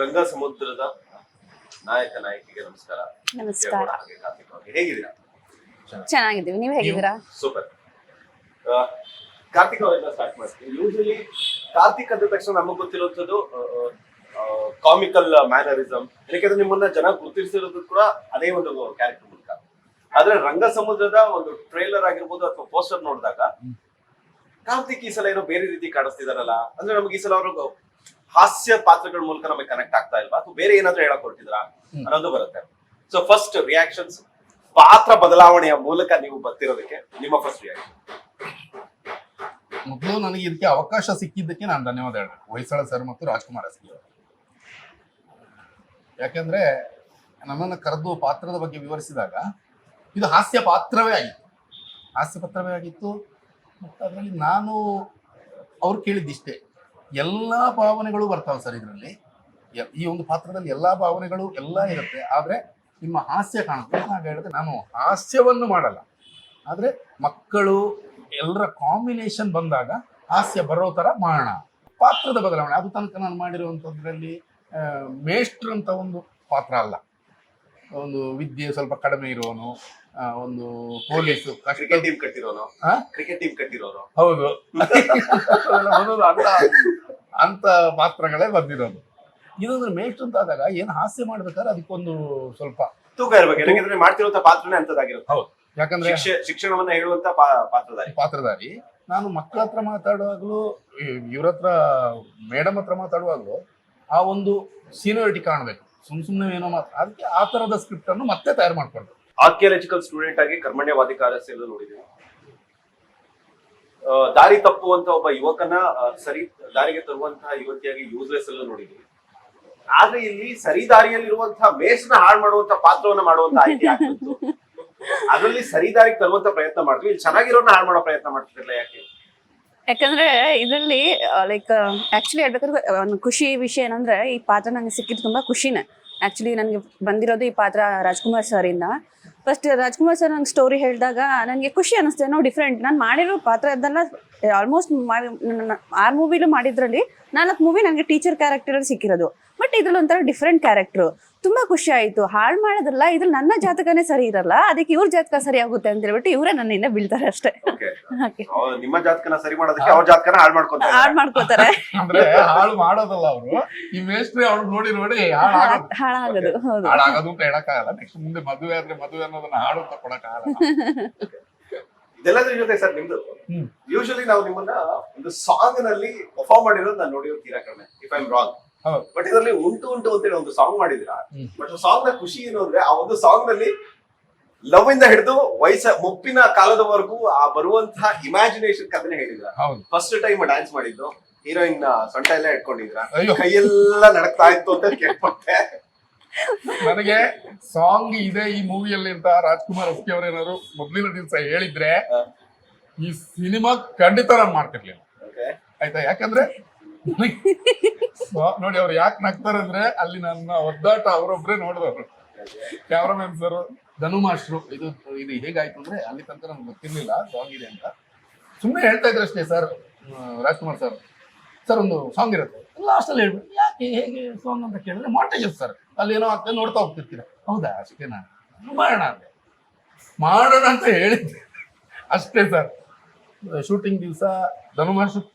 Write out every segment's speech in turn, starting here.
ರಂಗ ಸಮುದ್ರದ ನಾಯಕ ನಾಯಕಿಗೆ ನಮಸ್ಕಾರ. ನಮಸ್ಕಾರ. ಹೇಗಿದ್ದೀರಾ? ಚೆನ್ನಾಗಿದ್ದೀವಿ. ನೀವು ಹೇಗಿದ್ದೀರಾ? ಸೂಪರ್. ಕಾರ್ತಿಕ್ ಅವರಿಂದ ಸ್ಟಾರ್ಟ್ ಮಾಡ್ತೀನಿ. ಯೂಶಲಿ ಕಾರ್ತಿಕ್ ಅಂದ ತಕ್ಷಣ ನಮಗೆ ಗೊತ್ತಿರುವಂತದ್ದು ಕಾಮಿಕಲ್ ಮ್ಯಾನರಿಸಮ್ ಯಾಕೆಂದ್ರೆ ನಿಮ್ಮನ್ನ ಜನ ಗುರುತಿಸಿರೋದು ಕೂಡ ಅದೇ ಒಂದು ಕ್ಯಾರೆಕ್ಟರ್ ಮೂಲಕ. ಆದ್ರೆ ರಂಗ ಸಮುದ್ರದ ಒಂದು ಟ್ರೇಲರ್ ಆಗಿರ್ಬೋದು ಅಥವಾ ಪೋಸ್ಟರ್ ನೋಡಿದಾಗ ಕಾರ್ತಿಕ್ ಈ ಸಲ ಏನೋ ಬೇರೆ ರೀತಿ ಕಾಣಿಸ್ತಿದಾರಲ್ಲ. ಅಂದ್ರೆ ನಮ್ಗೆ ಈ ಸಲ ಅವರು ಹಾಸ್ಯ ಪಾತ್ರಗಳ ಮೂಲಕ ನಮಗೆ ಕನೆಕ್ಟ್ ಆಗ್ತಾ ಇಲ್ವಾ? ಅಥವಾ ಬೇರೆ ಏನಾದ್ರೂ ಹೇಳಕ್ ಹೊರಟಿದ್ರಾ? ಅನ್ನೋದು ಬರುತ್ತೆ. ಸೊ ಫಸ್ಟ್ ರಿಯಾಕ್ಷನ್ಸ್ ಪಾತ್ರ ಬದಲಾವಣೆಯ ಮೂಲಕ ನೀವು ಬರ್ತಿರೋದಕ್ಕೆ ನಿಮ್ಮ ಫಸ್ಟ್ ರಿಯಾಕ್ಷನ್ ಮೊದಲು ನನಗೆ ಇದಕ್ಕೆ ಅವಕಾಶ ಸಿಕ್ಕಿದ್ದಕ್ಕೆ ನಾನು ಧನ್ಯವಾದ ಹೇಳ್ಬೇಕು. ಹೊಯ್ಸಳ ಸರ್ ಮತ್ತು ರಾಜ್ಕುಮಾರ್ ಅವರು. ಯಾಕಂದ್ರೆ ನನ್ನನ್ನು ಕರೆದು ಪಾತ್ರದ ಬಗ್ಗೆ ವಿವರಿಸಿದಾಗ ಇದು ಹಾಸ್ಯ ಪಾತ್ರವೇ ಆಗಿತ್ತು. ಹಾಸ್ಯ ಪಾತ್ರವೇ ಆಗಿತ್ತು. ಮತ್ತು ಅದರಲ್ಲಿ ನಾನು ಅವ್ರು ಕೇಳಿದ್ದಿಷ್ಟೇ. ಎಲ್ಲ ಭಾವನೆಗಳು ಬರ್ತಾವೆ ಸರ್ ಇದರಲ್ಲಿ. ಈ ಒಂದು ಪಾತ್ರದಲ್ಲಿ ಎಲ್ಲ ಭಾವನೆಗಳು ಎಲ್ಲ ಇರುತ್ತೆ. ಆದರೆ ನಿಮ್ಮ ಹಾಸ್ಯ ಕಾಣುತ್ತೆ ಹಾಗೆ ಹೇಳಿದ್ರೆ ನಾನು ಹಾಸ್ಯವನ್ನು ಮಾಡಲ್ಲ. ಆದರೆ ಮಕ್ಕಳು ಎಲ್ಲರ ಕಾಂಬಿನೇಷನ್ ಬಂದಾಗ ಹಾಸ್ಯ ಬರೋ ಥರ ಮಾಡೋಣ. ಪಾತ್ರದ ಬದಲಾವಣೆ. ಅದು ತನಕ ನಾನು ಮಾಡಿರುವಂಥದ್ರಲ್ಲಿ ಮೇಷ್ಟ್ರು ಅಂತ ಒಂದು ಪಾತ್ರ ಅಲ್ಲ. ಒಂದು ವಿದ್ಯೆ ಸ್ವಲ್ಪ ಕಡಿಮೆ ಇರೋನು ಒಂದು ಪೊಲೀಸ್ ಕ್ರಿಕೆಟ್ ಟೀಮ್ ಕಟ್ಟಿರೋನು? ಕ್ರಿಕೆಟ್ ಟೀಮ್ ಕಟ್ಟಿರೋನು? ಹೌದು. ಅಂತ ಪಾತ್ರಗಳೇ ಬಂದಿರೋದು. ಇದೊಂದು ಮೇಷ್ಟ್ರು ಅಂತ ಆದಾಗ ಏನು ಹಾಸ್ಯ ಮಾಡ್ಬೇಕಾದ್ರೆ ಅದಕ್ಕೊಂದು ಸ್ವಲ್ಪ. ತೂಕ ಇರಬೇಕು. ಯಾಕಂದ್ರೆ ಮಾಡ್ತಿರುವಂತ ಪಾತ್ರನೇ ಅಂತದಾಗಿರುತ್ತೆ ಹೌದು. ಯಾಕಂದ್ರೆ ಶಿಕ್ಷೆ ಶಿಕ್ಷಣವನ್ನ ಹೇಳುವಂತ ಪಾ- ಪಾತ್ರಧಾರಿ. ಪಾತ್ರಧಾರಿ. ನಾನು ಮಕ್ಕಳ ಹತ್ರ ಮಾತಾಡುವಾಗಲೂ ಇವ್ರ ಹತ್ರ ಮೇಡಮ್ ಹತ್ರ ಮಾತಾಡುವಾಗಲೂ ಆ ಒಂದು ಸೀನಿಯರಿಟಿ ಕಾಣಬೇಕು. ಸುಮ್ ಸುಮ್ಮನೆ ಏನೋ ಮಾತ್ರ. ಅದಕ್ಕೆ ಆ ತರದ ಸ್ಕ್ರಿಪ್ಟ್ ಅನ್ನು ಮತ್ತೆ ತಯಾರು ಮಾಡ್ಕೊಂಡು ಆರ್ಕಿಯಾಲಜಿಕಲ್ ಸ್ಟೂಡೆಂಟ್ ಆಗಿ ಕರ್ಮಣ್ಯವಾದಿ ಕಾರ್ಯಸ್ಥೆಯಲ್ಲೂ ನೋಡಿದೀವಿ ಆ, ದಾರಿ ತಪ್ಪುವಂತ ಒಬ್ಬ ಯುವಕನ ಸರಿ, ದಾರಿಗೆ ತರುವಂತಹ ಯುವತಿಯಾಗಿ ಯೂಸ್ಲೆಸ್ ಅಲ್ಲೂ ನೋಡಿದ್ವಿ. ಆದ್ರೆ ಇಲ್ಲಿ ಸರಿ ದಾರಿಯಲ್ಲಿರುವಂತಹ ಮೇಷನ ಹಾಳು ಮಾಡುವಂತ ಪಾತ್ರವನ್ನ ಮಾಡುವಂತ ಆಯ್ಕೆ ಆಗ್ತಿತ್ತು. ಅದರಲ್ಲಿ ಸರಿ ದಾರಿಗೆ ತರುವಂತ ಪ್ರಯತ್ನ ಮಾಡ್ತೀವಿ. ಇಲ್ಲಿ ಚೆನ್ನಾಗಿರೋನ ಹಾಳು ಮಾಡೋ ಪ್ರಯತ್ನ ಮಾಡ್ತಿರ್ಲಿಲ್ಲ ಯಾಕೆ? ಯಾಕಂದ್ರೆ ಇದರಲ್ಲಿ ಲೈಕ್ ಆಕ್ಚುಲಿ ಹೇಳ್ಬೇಕಾದ್ರೆ ಒಂದು ಖುಷಿ ವಿಷಯ ಏನಂದ್ರೆ ಈ ಪಾತ್ರ ನನಗೆ ಸಿಕ್ಕಿದ್ದು ತುಂಬಾ ಖುಷಿನೇ. ಆಕ್ಚುಲಿ ನನಗೆ ಬಂದಿರೋದು ಈ ಪಾತ್ರ ರಾಜ್ಕುಮಾರ್ ಸರ್ ಇಂದ. ಫಸ್ಟ್ ರಾಜ್ಕುಮಾರ್ ಸರ್ ನಂಗೆ ಸ್ಟೋರಿ ಹೇಳಿದಾಗ ನನಗೆ ಖುಷಿ ಅನಿಸ್ತು ಏನೋ ಡಿಫ್ರೆಂಟ್ ನಾನು ಮಾಡಿರೋ ಪಾತ್ರ ಅದೆಲ್ಲ ಆಲ್ಮೋಸ್ಟ್ ಆರು ಮೂವಿಲೂ ಮಾಡಿದ್ರಲ್ಲಿ ನಾಲ್ಕು ಮೂವಿ ನನಗೆ ಟೀಚರ್ ಕ್ಯಾರೆಕ್ಟರಲ್ಲಿ ಸಿಕ್ಕಿರೋದು. ಬಟ್ ಇದ್ರಲ್ಲಿ ಒಂಥರ ಡಿಫ್ರೆಂಟ್ ಕ್ಯಾರೆಕ್ಟ್ರು ತುಂಬಾ ಖುಷಿ ಆಯ್ತು. ಹಾಳು ಮಾಡೋದಲ್ಲ ಇದ್ರಲ್ಲಿ ನನ್ನ ಜಾತಕನೇ ಸರಿ ಇರಲ್ಲ ಅದಕ್ಕೆ ಇವ್ರ ಜಾತಕ ಸರಿ ಆಗುತ್ತೆ ಅಂತ ಹೇಳ್ಬಿಟ್ಟು ಇವರೇ ನನ್ನಿಂದ ಬೀಳ್ತಾರೆ ಅಷ್ಟೇ. ನಿಮ್ಮ ಜಾತಕನ ಸರಿ ಮಾಡೋದಕ್ಕೆ ಅವ್ರ ಜಾತಕನ ಹಾಳು ಮಾಡ್ಕೊತಾರೆ. ಹಾಳು ಮಾಡ್ಕೋತಾರೆ. ಅಂದ್ರೆ ಹಾಳು ಮಾಡೋದಲ್ಲ ಅವರು ಈ ಮೇಸ್ಟ್ರಿ ಅವ್ರು ನೋಡಿ ನೋಡಿ ಹಾಳಾಗೋದು ಹೌದು. ಹಾಳಾಗೋದು ಅಂತ ಹೇಳಕ್ಕಾಗಲ್ಲ. ನೆಕ್ಸ್ಟ್ ಮುಂದೆ ಮದುವೆ ಆದ್ರೆ ಮದುವೆ ಅನ್ನೋದನ್ನ ಹಾಳು ಅಂತ ಕೊಡಕ್ಕಾಗಲ್ಲ. ಇದೆಲ್ಲದ್ರ ಜೊತೆ ಸರ್ ನಿಮ್ದು. ಯೂಶಲಿ ನಾವು ನಿಮ್ಮನ್ನ ಒಂದು ಸಾಂಗ್ನಲ್ಲಿ ಪರ್ಫಾರ್ಮ್ ಮಾಡಿರೋದು ನಾನು ನೋಡಿರೋ ತೀರಾ ಕಡಿಮೆ ಇಫ್ ಆಮ್ ರಾಂಗ್. ಬಟ್ ಇದರಲ್ಲಿ ಉಂಟು ಉಂಟು ಅಂತೇಳಿ ಒಂದು ಸಾಂಗ್ ಮಾಡಿದಿರಾ. ಬಟ್ ಸಾಂಗ್ನ ಖುಷಿ ಏನು ಅಂದ್ರೆ ಆ ಒಂದು ಸಾಂಗ್ನಲ್ಲಿ ಲವ್ ಇಂದ ಹಿಡಿದು ವಯಸ್ಸ ಮುಪ್ಪಿನ ಕಾಲದವರೆಗೂ ಆ ಬರುವಂತಹ ಇಮ್ಯಾಜಿನೇಷನ್ ಕಥನೆ ಹೇಳಿದ್ರ ಫಸ್ಟ್ ಟೈಮ್ ಡ್ಯಾನ್ಸ್ ಮಾಡಿದ್ದು ಹೀರೋಯಿನ್ ಸೊಂಟ ಎಲ್ಲ ಇಟ್ಕೊಂಡಿದ್ರ ಕೈಯೆಲ್ಲ ನಡಕ್ತಾ ಇತ್ತು ಅಂತ ಕೇಳ್ಪಟ್ಟೆ. ನನಗೆ ಸಾಂಗ್ ಇದೆ ಈ ಮೂವಿಯಲ್ಲಿ ಅಂತ ರಾಜ್ಕುಮಾರ್ ಅಸ್ಕಿ ಅವರೇನಾದ್ರು ಮೊದಲಿನ ದಿವಸ ಹೇಳಿದ್ರೆ ಈ ಸಿನಿಮಾ ಖಂಡಿತ ನಾನು ಮಾಡ್ತಿರ್ಲಿಲ್ಲ. ಆಯ್ತಾ? ಯಾಕಂದ್ರೆ ನೋಡಿ, ಅವ್ರು ಯಾಕೆ ನಗ್ತಾರಂದ್ರೆ ಅಲ್ಲಿ ನನ್ನ ಒದ್ದಾಟ ಅವರೊಬ್ರೆ ನೋಡಿದವರು. ಕ್ಯಾಮ್ರಾಮನ್ ಸರ್ ಧನು ಮಾಸ್ಟ್ರು ಇದು ಇದು ಹೇಗಾಯ್ತು ಅಂದ್ರೆ ಅಲ್ಲಿ ತನಕ ನಮ್ಗೆ ಗೊತ್ತಿರ್ಲಿಲ್ಲ. ಸಾಂಗ್ ಇದೆ ಅಂತ. ಸುಮ್ಮನೆ ಹೇಳ್ತಾ ಇದ್ರು ಅಷ್ಟೇ ಸರ್ ರಾಜ್ಕುಮಾರ್ ಸರ್ ಸರ್ ಒಂದು ಸಾಂಗ್ ಇರುತ್ತೆ. ಲಾಸ್ಟಲ್ಲಿ ಹೇಳ್ಬಿಟ್ಟು ಯಾಕೆ ಹೇಗೆ ಸಾಂಗ್ ಅಂತ ಕೇಳಿದ್ರೆ ಮಾಂಟೇಜಸ್ ಸರ್ ಅಲ್ಲಿ ಏನೋ ಆಗ್ತದೆ, ನೋಡ್ತಾ ಹೋಗ್ತಿರ್ತೀರ. ಹೌದಾ? ಅಷ್ಟೇನಾ? ಮಾಡೋಣ ಮಾಡೋಣ ಅಂತ ಹೇಳಿದ್ದೆ. ಅಷ್ಟೇ ಸರ್ ಶೂಟಿಂಗ್ ದಿವಸ ಧನು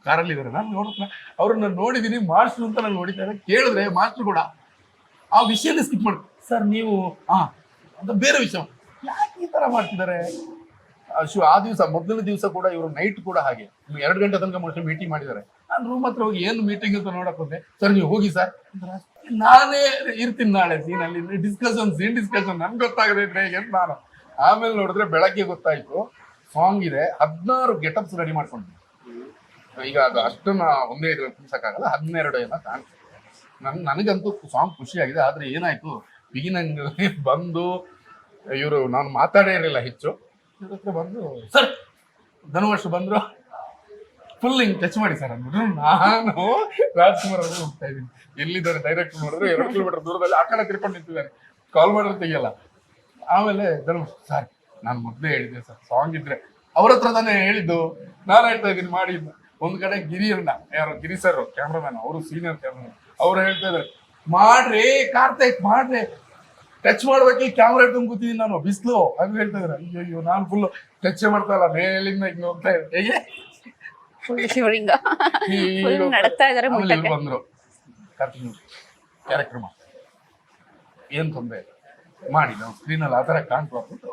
ಕಾರಲ್ಲಿ ಇದ್ದಾರೆ ನಾನು ನೋಡಿದ್ರೆ ಅವ್ರನ್ನ ನೋಡಿದ್ದೀನಿ ಮಾಸ್ಟ್ರು ಅಂತ ನಾನು ನೋಡಿದ್ದಾರೆ ಕೇಳಿದ್ರೆ ಮಾಸ್ಟ್ರು ಕೂಡ ಆ ವಿಷಯನೇ ಸ್ಕಿಪ್ ಮಾಡಿ. ಸರ್, ನೀವು ಹಾ ಅಂತ ಬೇರೆ ವಿಷಯ. ಯಾಕೆ ಈ ತರ ಮಾಡ್ತಿದ್ದಾರೆ? ಶು, ಆ ದಿವಸ, ಮೊದಲನೇ ದಿವಸ ಕೂಡ ಇವರು ನೈಟ್ ಕೂಡ ಹಾಗೆ. ಎರಡು ಗಂಟೆ ತನಕ ಮನುಷ್ಯ ಮೀಟಿಂಗ್ ಮಾಡಿದ್ದಾರೆ. ನಾನು ರೂಮ್ ಹತ್ರ ಹೋಗಿ ಏನು ಮೀಟಿಂಗ್ ಅಂತ ನೋಡಕ್ ಹೋದೆ ಸರ್, ನೀವು ಹೋಗಿ ಸರ್. ನಾನೇ ಇರ್ತೀನಿ ನಾಳೆ ಸೀನಲ್ಲಿ ಡಿಸ್ಕಷನ್ ಸೀನ್ ಡಿಸ್ಕಷನ್ ನನ್ಗೆ ಗೊತ್ತಾಗದೆ ಇದ್ರೆ ಅಂತ ನಾನು? ಆಮೇಲೆ ನೋಡಿದ್ರೆ ಬೆಳಗ್ಗೆ ಗೊತ್ತಾಯ್ತು. ಸಾಂಗ್ ಇದೆ ಹದಿನಾರು ಗೆಟಪ್ಸ್ ರೆಡಿ ಮಾಡ್ಕೊಂಡು ಈಗ ಅದು ಅಷ್ಟನ್ನ ಒಂದೇ ಇದ್ರಲ್ಲಿ ತುಂಬಿಸಕ್ಕಾಗಲ್ಲ ಹದಿನೆರಡು ಎಲ್ಲ ಕಾಣಿಸ್ತು ನನ್ ನನಗಂತೂ ಸಾಂಗ್ ಖುಷಿಯಾಗಿದೆ ಆದ್ರೆ ಏನಾಯ್ತು ಬಿಗಿನಂಗ್ ಬಂದು ಇವರು ನಾನು ಮಾತಾಡೇ ಇರಲಿಲ್ಲ ಹೆಚ್ಚು. ಇವ್ರ ಹತ್ರ ಬಂದು ಸರ್ ಧನುವರ್ಷ ಬಂದ್ರು ಫುಲ್ ಹಿಂಗ್ ಟಚ್ ಮಾಡಿ ಸರ್ ಅಂದ್ಬಿಟ್ಟು ನಾನು ರಾಜ್ಕುಮಾರ್ ಅವರು ಹೋಗ್ತಾ ಇದ್ದೀನಿ. ಎಲ್ಲಿದ್ದಾರೆ ಡೈರೆಕ್ಟ್ ನೋಡಿದ್ರೆ ಎರಡು ಕಿಲೋಮೀಟರ್ ದೂರದಲ್ಲಿ ಆ ಕಡೆ ತಿರ್ಕೊಂಡು ನಿಂತಿದ್ದಾರೆ ಕಾಲ್ ಮಾಡಿದ್ರೆ ತೆಗಿಯಲ್ಲ. ಆಮೇಲೆ ಧನುವರ್ಷ ಸರ್ ನಾನು ಮೊದಲೇ ಹೇಳಿದ್ದೆ ಸರ್ ಸಾಂಗ್ ಇದ್ರೆ ಅವ್ರ ಹತ್ರ ತಾನೇ ಹೇಳಿದ್ದು. ನಾನು ಹೇಳ್ತಾ ಇದ್ದೀನಿ ಮಾಡಿ. ಒಂದ್ ಕಡೆ ಗಿರಿ ಅಣ್ಣ ಯಾರು ಗಿರಿ ಸರ್ ಕ್ಯಾಮ್ರಾಮನ್ ಅವರು ಸೀನಿಯರ್ ಕ್ಯಾಮ್ರಾಮನ್ ಅವ್ರು ಹೇಳ್ತಾ ಇದ್ದಾರೆ ಮಾಡ್ರಿ ಕಾರ್ತಿಕ್ ಮಾಡ್ರಿ. ಟಚ್ ಮಾಡ್ಬೇಕು ಕ್ಯಾಮ್ರಾ ಹಿಡ್ಕೊಂಡು ಕೂತಿದ್ದೀನಿ ನಾನು ಬಿಸ್ಲು. ಹಂಗ ಹೇಳ್ತಾ ಇದ್ರೆ ಅಯ್ಯೋ ಅಯ್ಯೋ ನಾನು ಫುಲ್ ಟಚ್ ಮಾಡ್ತಾ ಇಲ್ಲ ಮೇಲಿಂದ ಹಿಂಗ್? ಹೋಗ್ತಾ ಹೇಗೆ ಇದಾರೆ ಬಂದ್ರು. ಕಾರ್ತಿಕ್ ಕಾರ್ಯಕ್ರಮ. ಏನ್ ತೊಂದರೆ ಇಲ್ಲ. ಮಾಡಿ ನಾವು ಸ್ಕ್ರೀನಲ್ಲಿ ಆ ಥರ ಕಾಣ್ಬಾರ್ದು.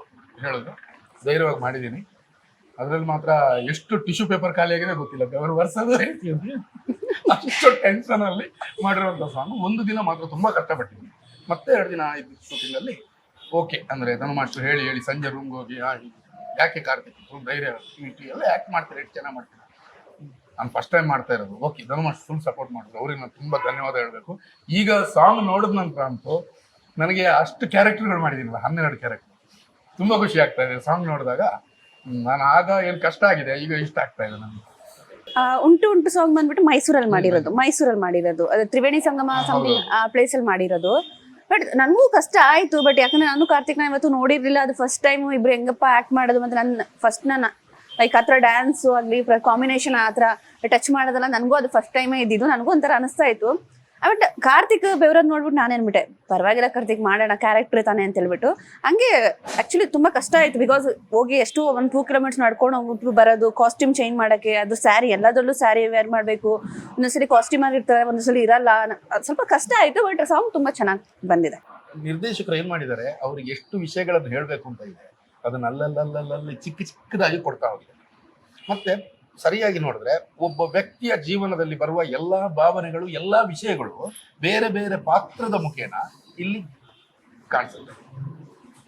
ಹೇಳಿದ್ರು ಧೈರ್ಯವಾಗಿ ಮಾಡಿದ್ದೀನಿ. ಅದ್ರಲ್ಲಿ ಮಾತ್ರ ಎಷ್ಟು ಟಿಶ್ಯೂ ಪೇಪರ್ ಖಾಲಿ ಆಗಿದೆ ಗೊತ್ತಿಲ್ಲ. ಅವರು ವರ್ಷದ ಹೇಳ್ತೀವಿ ಅಷ್ಟು ಟೆನ್ಷನ್ ಅಲ್ಲಿ ಮಾಡಿರುವಂತ ಸಾಂಗ್ ಒಂದು ದಿನ ಮಾತ್ರ ತುಂಬಾ ಕಷ್ಟಪಟ್ಟಿದ್ದೀನಿ. ಮತ್ತೆ ಎರಡು ದಿನ ಆಯ್ತು ಶೂಟಿಂಗಲ್ಲಿ ಓಕೆ ಅಂದ್ರೆ ಮಾಸ್ಟರ್ ಹೇಳಿ ಹೇಳಿ ಸಂಜೆ ರೂಮ್ಗೆ ಹೋಗಿ. ಯಾಕೆ ಕಾರ್ತಿಕ್? ಫುಲ್ ಧೈರ್ಯ ಟಿ ಎಲ್ಲ ಆಕ್ಟ್ ಮಾಡ್ತಾರೆ ಎಷ್ಟು ಚೆನ್ನಾಗಿ ಮಾಡ್ತಾರೆ? ನಾನು ಫಸ್ಟ್ ಟೈಮ್ ಮಾಡ್ತಾ ಇರೋದು. Okay Dhanu master full support ಮಾಡಿದ್ರು. ಅವ್ರಿಗೆ ನಾನು ತುಂಬಾ ಧನ್ಯವಾದ ಹೇಳಬೇಕು. ಈಗ ಸಾಂಗ್ ನೋಡಿದ ನಂತರ ಅಂತೂ ನನಗೆ ಅಷ್ಟು ಕ್ಯಾರೆಕ್ಟರ್ಗಳು ಮಾಡಿದ್ದೀನಲ್ಲ ಹನ್ನೆರಡು ಕ್ಯಾರೆಕ್ಟರ್ ತುಂಬಾ ಖುಷಿ ಆಗ್ತಾ ಇದೆ. ಸಾಂಗ್ ನೋಡಿದಾಗ ನಾನು ಆಗ ಏನ್ ಕಷ್ಟ ಆಗಿದೆ ಈಗ ಇಷ್ಟ ಆಗ್ತಾ ಇದೆ ನನಗೆ. ಆ, ಉಂಟು ಉಂಟು ಸಾಂಗ್ ಬಂದ್ಬಿಟ್ಟು ಮೈಸೂರಲ್ಲಿ ಮಾಡಿರೋದು ಮೈಸೂರಲ್ಲಿ ಮಾಡಿರೋದು. ಅದು ತ್ರಿವೇಣಿ ಸಂಗಮ ಸಮಥಿಂಗ್ ಆ ಪ್ಲೇಸ್ ಅಲ್ಲಿ ಮಾಡಿರೋದು. ಬಟ್ ನನಗೂ ಕಷ್ಟ ಆಯ್ತು ಬಟ್ ಯಾಕಂದ್ರೆ ನಾನು ಕಾರ್ತಿಕ್ ನಾ ಇವತ್ತು ನೋಡಿರ್ಲಿಲ್ಲ. ಅದು ಫಸ್ಟ್ ಟೈಮ್ ಇಬ್ರು ಹೆಂಗಪ್ಪ ಆಕ್ಟ್ ಮಾಡೋದು ಮತ್ತೆ ನನ್ನ ಫಸ್ಟ್ ನಾನು ಲೈಕ್ ಆತರ ಡ್ಯಾನ್ಸ್ ಆಗಲಿ ಕಾಂಬಿನೇಷನ್ ಆತರ ಟಚ್ ಮಾಡೋದಲ್ಲ ನನಗೂ ಅದು ಫಸ್ಟ್ ಟೈಮೇ ಇದ್ದಿದ್ದು. ನನಗೂ ಒಂಥರ ಅನಿಸ್ತಾ ಇತ್ತು. ಬಟ್ ಕಾರ್ತಿಕ್ ಬೆವರದ್ ನೋಡ್ಬಿಟ್ಟು ನಾನು ಏನ್ಬಿಟ್ಟೆ ಪರವಾಗಿಲ್ಲ ಕಾರ್ತಿಕ್ ಮಾಡೋಣ ಕ್ಯಾರೆಕ್ಟರ್ ತಾನೆ ಅಂತ ಹೇಳ್ಬಿಟ್ಟು. ಹಂಗೆ ಆಕ್ಚುಲಿ ತುಂಬಾ ಕಷ್ಟ ಆಯ್ತು ಬಿಕಾಸ್ ಹೋಗಿ ಎಷ್ಟು ಒಂದು ಟೂ ಕಿಲೋಮೀಟರ್ಸ್ ನಡ್ಕೊಂಡು ಹೋಗ್ಬಿಟ್ಟು ಬರೋದು ಕಾಸ್ಟ್ಯೂಮ್ ಚೇಂಜ್ ಮಾಡೋಕ್ಕೆ, ಅದು ಸ್ಯಾರಿ ಎಲ್ಲದರಲ್ಲೂ ಸ್ಯಾರಿ ವೇರ್ ಮಾಡಬೇಕು. ಒಂದೊಂದ್ಸಲಿ ಕಾಸ್ಟ್ಯೂಮ್ ಆಗಿರ್ತಾರೆ, ಒಂದೊಂದ್ಸಲಿ ಇರಲ್ಲ ಸ್ವಲ್ಪ ಕಷ್ಟ ಆಯ್ತು ಬಟ್ ಸಾಂಗ್ ತುಂಬಾ ಚೆನ್ನಾಗಿ ಬಂದಿದೆ. ನಿರ್ದೇಶಕರು ಏನ್ ಮಾಡಿದ್ದಾರೆ, ಅವ್ರಿಗೆ ಎಷ್ಟು ವಿಷಯಗಳನ್ನು ಹೇಳಬೇಕು ಅಂತ ಇದೆ. ಅದನ್ನ ಅಲ್ಲಲ್ಲಲ್ಲಲ್ಲಿ ಚಿಕ್ಕ ಚಿಕ್ಕದಾಗಿ ಕೊಡ್ತಾ ಹೋಗಿದೆ. ಮತ್ತೆ ಸರಿಯಾಗಿ ನೋಡಿದ್ರೆ ಒಬ್ಬ ವ್ಯಕ್ತಿಯ ಜೀವನದಲ್ಲಿ ಬರುವ ಎಲ್ಲಾ ಭಾವನೆಗಳು, ಎಲ್ಲಾ ವಿಷಯಗಳು ಬೇರೆ ಬೇರೆ ಪಾತ್ರದ ಮುಖೇನ ಇಲ್ಲಿ ಕಾಣಿಸುತ್ತೆ.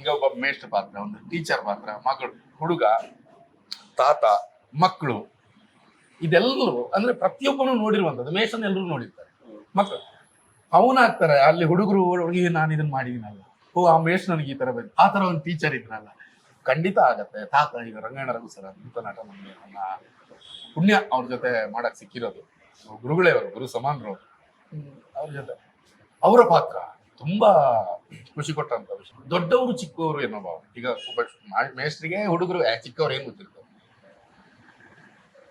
ಈಗ ಒಬ್ಬ ಮೇಷ್ಟ್ರ ಪಾತ್ರ, ಒಂದು ಟೀಚರ್ ಪಾತ್ರ, ಮಗಳು, ಹುಡುಗ, ತಾತ ಮಕ್ಕಳು ಇದೆಲ್ಲರೂ ಅಂದ್ರೆ ಪ್ರತಿಯೊಬ್ಬನು ನೋಡಿರುವಂಥದ್ದು ಮೇಷನ್ ಎಲ್ಲರೂ ನೋಡಿರ್ತಾರೆ. ಮಕ್ಕಳು ಅವನಾಗ್ತಾರೆ ಅಲ್ಲಿ ಹುಡುಗರು ಹುಡುಗಿ, ನಾನು ಇದನ್ನ ಮಾಡಿದೀನಲ್ಲ. ಓ, ಆ ಮೇಷ್ ನನಗೆ ಈ ತರ ಬಂದು, ಆ ತರ ಒಂದು ಟೀಚರ್ ಇದ್ರಲ್ಲ. ಖಂಡಿತ ಆಗತ್ತೆ. ತಾತ, ಈಗ ರಂಗಾಯಣ ರಘು ಸರ್ ಅಂತ ನಟ ನನ್ನ ಪುಣ್ಯ ಅವ್ರ ಜೊತೆ ಮಾಡಕ್ ಸಿಕ್ಕಿರೋದು. ಗುರುಗಳೇ ಅವರು ಗುರು ಸಮಾನರು ಅವರು. ಜೊತೆ. ಅವರ ಪಾತ್ರ ತುಂಬಾ ಖುಷಿ ಕೊಟ್ಟಂತ ವಿಷಯ. ದೊಡ್ಡವರು ಚಿಕ್ಕವರು ಏನೋ ಭಾವ. ಈಗ ಮೇಸ್ಟ್ರಿಗೆ ಹುಡುಗರು "ಏ, ಚಿಕ್ಕವ್ರು ಏನ್ ಗೊತ್ತಿರ್ತಾರೆ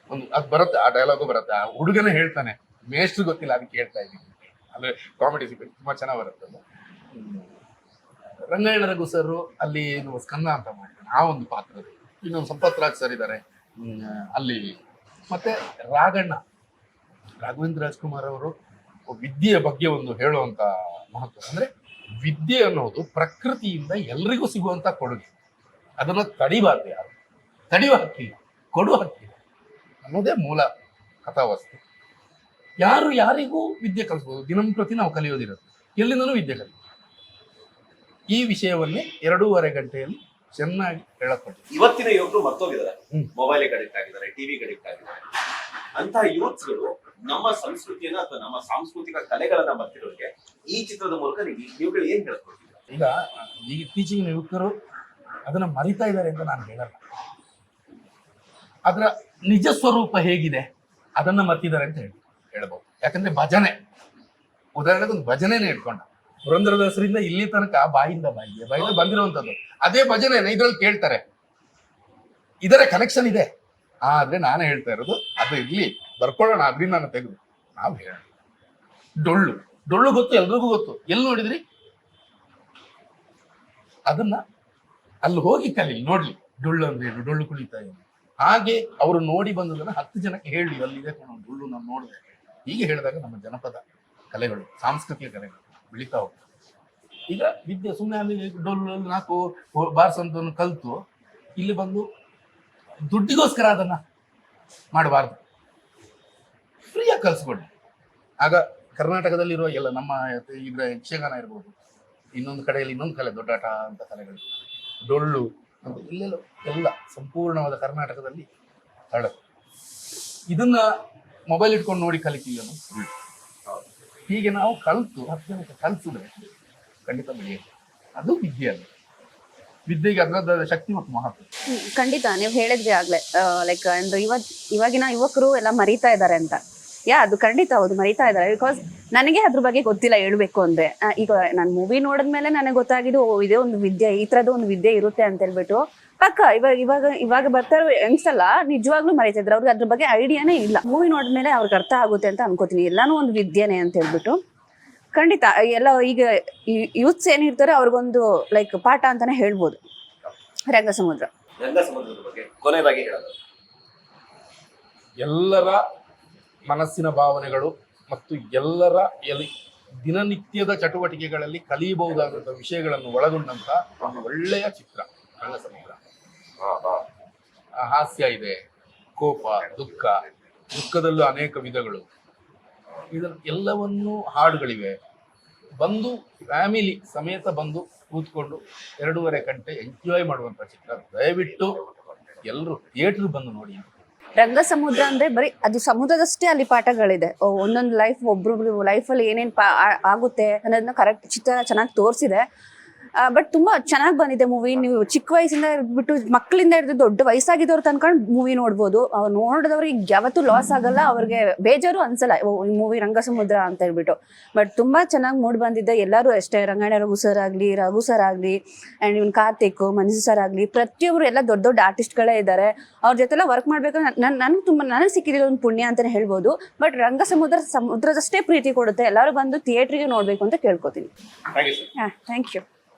ಒಂದು ಅದು ಬರುತ್ತೆ ಆ ಡೈಲಾಗು ಬರುತ್ತೆ ಆ ಹುಡುಗನೇ ಹೇಳ್ತಾನೆ. ಮೇಷ್ಟ್ರು ಗೊತ್ತಿಲ್ಲ ಅದಕ್ಕೆ ಹೇಳ್ತಾ ಇದ್ದೀನಿ ಅಂದ್ರೆ ಕಾಮಿಡಿ ತುಂಬಾ ಚೆನ್ನಾಗಿ ಬರುತ್ತೆ. ರಂಗಾಯಣ ರಘು ಸರ್ ಅಲ್ಲಿ ಏನು ಸ್ಕಂದ ಅಂತ ಮಾಡ್ತಾನೆ ಆ ಒಂದು ಪಾತ್ರ ಇನ್ನೊಂದು ಸಂಪತ್ ರಾಜ್ ಸರ್ ಇದ್ದಾರೆ ಅಲ್ಲಿ ಮತ್ತೆ ರಾಗಣ್ಣ ರಾಘವೇಂದ್ರ ರಾಜ್ಕುಮಾರ್ ಅವರು ವಿದ್ಯೆಯ ಬಗ್ಗೆ ಒಂದು ಹೇಳುವಂತ ಮಹತ್ವ. ಅಂದ್ರೆ ವಿದ್ಯೆ ಅನ್ನೋದು ಪ್ರಕೃತಿಯಿಂದ ಎಲ್ರಿಗೂ ಸಿಗುವಂತ ಕೊಡುಗೆ. ಅದನ್ನ ತಡಿಬಾರ್ದು ಯಾರು. ತಡಿಯುವ ಹಕ್ಕಿಲ್ಲ, ಕೊಡುವ ಹಕ್ಕಿಲ್ಲ ಅನ್ನೋದೇ ಮೂಲ ಕಥಾವಸ್ತು. ಯಾರು ಯಾರಿಗೂ ವಿದ್ಯೆ ಕಲಿಸ್ಬೋದು. ದಿನಂಪ್ರತಿ ನಾವು ಕಲಿಯೋದಿರೋದು. ಎಲ್ಲಿಂದನೂ ವಿದ್ಯೆ ಕಲಿ ಈ ವಿಷಯವನ್ನೇ ಎರಡೂವರೆ ಗಂಟೆಯಲ್ಲಿ ಚೆನ್ನಾಗಿ ಹೇಳಕೊಟ್ಟಿದ್ರು ಇವತ್ತಿನ ಯುವಕರು ಮರ್ತೋಗಿದ್ದಾರೆ. ಮೊಬೈಲ್ ಅಡಿಕ್ಟ್ ಆಗಿದ್ದಾರೆ ಟಿವಿ ಅಡಿಕ್ಟ್ ಆಗಿದ್ದಾರೆ. ಅಂತಹ ಯೂತ್ಸ್ಗಳು ನಮ್ಮ ಸಂಸ್ಕೃತಿಯನ್ನ ಅಥವಾ ನಮ್ಮ ಸಾಂಸ್ಕೃತಿಕ ಕಲೆಗಳನ್ನ ಮರ್ತಿರೋರಿಗೆ ಈ ಚಿತ್ರದ ಮೂಲಕ ಇವುಗಳು ನೀವುಗಳು ಏನ್ ಹೇಳ್ಕೊಡ್ತೀವಿ ಈಗ ಈಗ ಇತ್ತೀಚಿನ ಯುವಕರು ಅದನ್ನ ಮರಿತಾ ಇದ್ದಾರೆ ಅಂತ ನಾನು ಹೇಳಲ್ಲ. ಅದರ ನಿಜ ಸ್ವರೂಪ ಹೇಗಿದೆ ಅದನ್ನ ಮರ್ತಿದ್ದಾರೆ ಅಂತ ಹೇಳಿ ಹೇಳ್ಬೋದು. ಯಾಕಂದ್ರೆ ಭಜನೆ. ಉದಾಹರಣೆಗೆ ಒಂದು ಭಜನೆನೇ ಇಟ್ಕೊಂಡ ಪುರಂದರದಾಸರಿಂದ ಇಲ್ಲಿ ತನಕ ಬಾಯಿಂದ ಬಾಯಿಗೆ, ಬಾಯಿಂದ ಬಂದಿರುವಂತದ್ದು ಅದೇ ಭಜನೆ ಇದ್ರಲ್ಲಿ ಕೇಳ್ತಾರೆ. ಇದರ ಕನೆಕ್ಷನ್ ಇದೆ. ಆದ್ರೆ ನಾನೇ ಹೇಳ್ತಾ ಇರೋದು, ಅದು ಇರ್ಲಿ, ಬರ್ಕೊಳ್ಳೋಣ ಅದ್ರಿಂದ ನಾನು ತೆಗೆದು. ನಾವು ಹೇಳೋಣ. ಡೊಳ್ಳು. ಡೊಳ್ಳು ಗೊತ್ತು, ಎಲ್ರಿಗೂ ಗೊತ್ತು. ಎಲ್ಲಿ ನೋಡಿದ್ರಿ? ಅದನ್ನ ಅಲ್ಲಿ ಹೋಗಿ ಕಲಿ ನೋಡ್ಲಿ. ಡೊಳ್ಳು ಅಂದ್ರೆ ಏನು ಡೊಳ್ಳು ಕುಣಿತಾ ಏನು? ಹಾಗೆ ಅವರು ನೋಡಿ ಬಂದದನ್ನ ಹತ್ತು ಜನಕ್ಕೆ ಹೇಳಿ ಅಲ್ಲಿದೆ ಡೊಳ್ಳು ನಾನು ನೋಡಿದೆ. ಹೀಗೆ ಹೇಳಿದಾಗ ನಮ್ಮ ಜನಪದ ಕಲೆಗಳು, ಸಾಂಸ್ಕೃತಿಕ ಕಲೆಗಳು. ಬೆಳೀತಾ ಹೋಗ್ತದೆ ಈಗ ವಿದ್ಯೆ ಸುಮ್ಮನೆ ಅಲ್ಲಿ ಡೊಳ್ಳು ನಾಲ್ಕು ಬಾರ್ಸಂತವನ್ನು ಕಲ್ತು, ಇಲ್ಲಿ ಬಂದು ದುಡ್ಡಿಗೋಸ್ಕರ ಅದನ್ನ ಮಾಡಬಾರ್ದು. ಫ್ರೀಯಾಗಿ ಕಲಿಸ್ಕೊಡಿ ಆಗ ಕರ್ನಾಟಕದಲ್ಲಿರುವ ಎಲ್ಲ ನಮ್ಮ ಇದ್ರ ಯಕ್ಷಗಾನ ಇರ್ಬೋದು, ಇನ್ನೊಂದು ಕಡೆಯಲ್ಲಿ ಇನ್ನೊಂದು ಕಲೆ ದೊಡ್ಡಾಟ ಅಂತ ಕಲೆಗಳು. ಡೊಳ್ಳು ಅಂತ ಇಲ್ಲೆಲ್ಲ ಎಲ್ಲ ಸಂಪೂರ್ಣವಾದ ಕರ್ನಾಟಕದಲ್ಲಿ ಹಳದು ಇದನ್ನ ಮೊಬೈಲ್ ಇಟ್ಕೊಂಡು ನೋಡಿ ಕಲಿತೀವಿ ಅನ್ನೋ ಸುಳ್ಳು. ಹೀಗೆ ನಾವು ಕಲ್ತು ಹತ್ತು ಜನಕ್ಕೆ ಕಲಿಸಿದ್ರೆ ಖಂಡಿತ ಬೆಳೆಯುತ್ತೆ ಅದು ವಿದ್ಯೆ ಅಲ್ಲ ವಿದ್ಯೆಗೆ ಶಕ್ತಿ ಮತ್ತು ಮಹತ್ವ. ಖಂಡಿತ. ನೀವು ಹೇಳಿದ್ರಿ ಆಗ್ಲೇ ಲೈಕ್ ಅಂದ್ರೆ ಇವಾಗಿನ ಯುವಕರು ಎಲ್ಲ ಮರಿತಾ ಇದ್ದಾರೆ ಅಂತ. ಯಾ, ಅದು ಖಂಡಿತ ಹೌದು, ಮರಿತಾ ಇದ್ದಾರೆ. ಬಿಕಾಸ್ ನನಗೆ ಅದ್ರ ಬಗ್ಗೆ ಗೊತ್ತಿಲ್ಲ, ಹೇಳ್ಬೇಕು ಅಂದ್ರೆ. ಈಗ ನಾನು ಮೂವಿ ನೋಡಿದ್ಮೇಲೆ ನನಗೆ ಗೊತ್ತಾಗಿದ್ದು ಇದೇ ಒಂದು ವಿದ್ಯೆ, ಈ ತರದ ಒಂದು ವಿದ್ಯೆ ಇರುತ್ತೆ ಅಂತ ಹೇಳ್ಬಿಟ್ಟು ಪಕ್ಕ ಇವಾಗ ಇವಾಗ ಇವಾಗ ಬರ್ತಾ ಇರೋ ಯಂಗ್ಸ್ ಎಲ್ಲ ನಿಜವಾಗ್ಲೂ ಮರೀತಿದ್ರು. ಇದ್ರು ಅವ್ರಿಗೆ ಅದ್ರ ಬಗ್ಗೆ ಐಡಿಯಾನೇ ಇಲ್ಲ. ಮೂವಿ ನೋಡಿದ್ಮೇಲೆ ಅವ್ರಿಗೆ ಅರ್ಥ ಆಗುತ್ತೆ ಅಂತ ಅನ್ಕೋತೀನಿ. ಎಲ್ಲಾನು ಒಂದು ವಿದ್ಯೆನೆ ಅಂತ ಹೇಳ್ಬಿಟ್ಟು. ಖಂಡಿತ ಎಲ್ಲ ಈಗ ಯೂತ್ಸ್ ಏನಿರ್ತಾರೆ ಅವ್ರಿಗೊಂದು ಲೈಕ್ ಪಾಠ ಅಂತಾನೆ ಹೇಳ್ಬೋದು. ರಂಗ ಸಮುದ್ರ ರಂಗ ಸಮುದ್ರದ ಬಗ್ಗೆ ಕೊನೆಯದಾಗಿ ಹೇಳೋದು. ಎಲ್ಲರ ಮನಸ್ಸಿನ ಭಾವನೆಗಳು ಮತ್ತು ಎಲ್ಲರ ಎಲ್ಲಿ ದಿನನಿತ್ಯದ ಚಟುವಟಿಕೆಗಳಲ್ಲಿ ಕಲಿಯಬಹುದಾದಂಥ ವಿಷಯಗಳನ್ನು ಒಳಗೊಂಡಂತ ಒಂದು ಒಳ್ಳೆಯ ಚಿತ್ರ ರಂಗ ಸಮುದ್ರ ಹಾಸ್ಯ ಇದೆ, ಕೋಪ, ದುಃಖ, ದುಃಖದಲ್ಲೂ ಅನೇಕ ವಿಧಗಳು. ಇದರ ಎಲ್ಲವನ್ನೂ ಹಾಡುಗಳಿವೆ. ಬಂದು ಫ್ಯಾಮಿಲಿ ಸಮೇತ ಬಂದು ಕೂತ್ಕೊಂಡು ಎರಡೂವರೆ ಗಂಟೆ ಎಂಜಾಯ್ ಮಾಡುವಂತ ಚಿತ್ರ. ದಯವಿಟ್ಟು ಎಲ್ಲರೂ ಥಿಯೇಟರ್ ಬಂದು ನೋಡಿ ರಂಗ ಸಮುದ್ರ ಅಂದ್ರೆ ಬರೀ ಅದು ಸಮುದ್ರದಷ್ಟೇ ಅಲ್ಲಿ ಪಾಠಗಳಿದೆ. ಒಂದೊಂದು ಲೈಫ್ ಒಬ್ರೊಬ್ರು ಲೈಫಲ್ಲಿ ಏನೇನು ಪಾ ಆಗುತ್ತೆ ಅನ್ನೋದನ್ನ ಕರೆಕ್ಟ್ ಚಿತ್ರ ಚೆನ್ನಾಗಿ ತೋರಿಸಿದೆ. ಬಟ್ ತುಂಬಾ ಚೆನ್ನಾಗಿ ಬಂದಿದೆ ಮೂವಿ ನೀವು ಚಿಕ್ಕ ವಯಸ್ಸಿಂದ ಬಿಟ್ಟು ಮಕ್ಕಳಿಂದ ಹಿಡಿದು ದೊಡ್ಡ ವಯಸ್ಸಾಗಿದ್ದವ್ರು ತನ್ಕೊಂಡು ಮೂವಿ ನೋಡ್ಬೋದು. ಅವ್ರು ನೋಡಿದವ್ರಿಗೆ ಯಾವತ್ತೂ ಲಾಸ್ ಆಗಲ್ಲ ಅವ್ರಿಗೆ ಬೇಜಾರು ಅನ್ಸಲ್ಲ ಓ, ಈ ಮೂವಿ ರಂಗಸಮುದ್ರ ಅಂತ ಹೇಳ್ಬಿಟ್ಟು. ಬಟ್ ತುಂಬಾ ಚೆನ್ನಾಗಿ ಮೂಡ್ ಬಂದಿದೆ. ಎಲ್ಲರೂ ಅಷ್ಟೇ ರಂಗಾಯಣ ರಘು ಸರ್ ಆಗಲಿ ರಘು ಸರ್ ಆಗಲಿ ಅಂಡ್ ಇವನ್ ಕಾರ್ತಿಕ್ ಮನಸು ಸರ್ ಆಗಲಿ ಪ್ರತಿಯೊಬ್ರು ಎಲ್ಲ ದೊಡ್ಡ ದೊಡ್ಡ ಆರ್ಟಿಸ್ಟ್ಗಳೇ ಇದ್ದಾರೆ ಅವ್ರ ಜೊತೆಲ್ಲ ವರ್ಕ್ ಮಾಡಬೇಕು ನನ್ ನನ್ಗೆ ತುಂಬಾ ನನಗೆ ಸಿಕ್ಕಿರೋ ಒಂದು ಪುಣ್ಯ ಅಂತಲೇ ಹೇಳ್ಬೋದು. ಬಟ್ ರಂಗ ಸಮುದ್ರ ಸಮುದ್ರದಷ್ಟೇ ಪ್ರೀತಿ ಕೊಡುತ್ತೆ. ಎಲ್ಲರೂ ಬಂದು ಥಿಯೇಟ್ರಿಗೆ ನೋಡ್ಬೇಕು ಅಂತ ಕೇಳ್ಕೊತೀನಿ. Sir thank you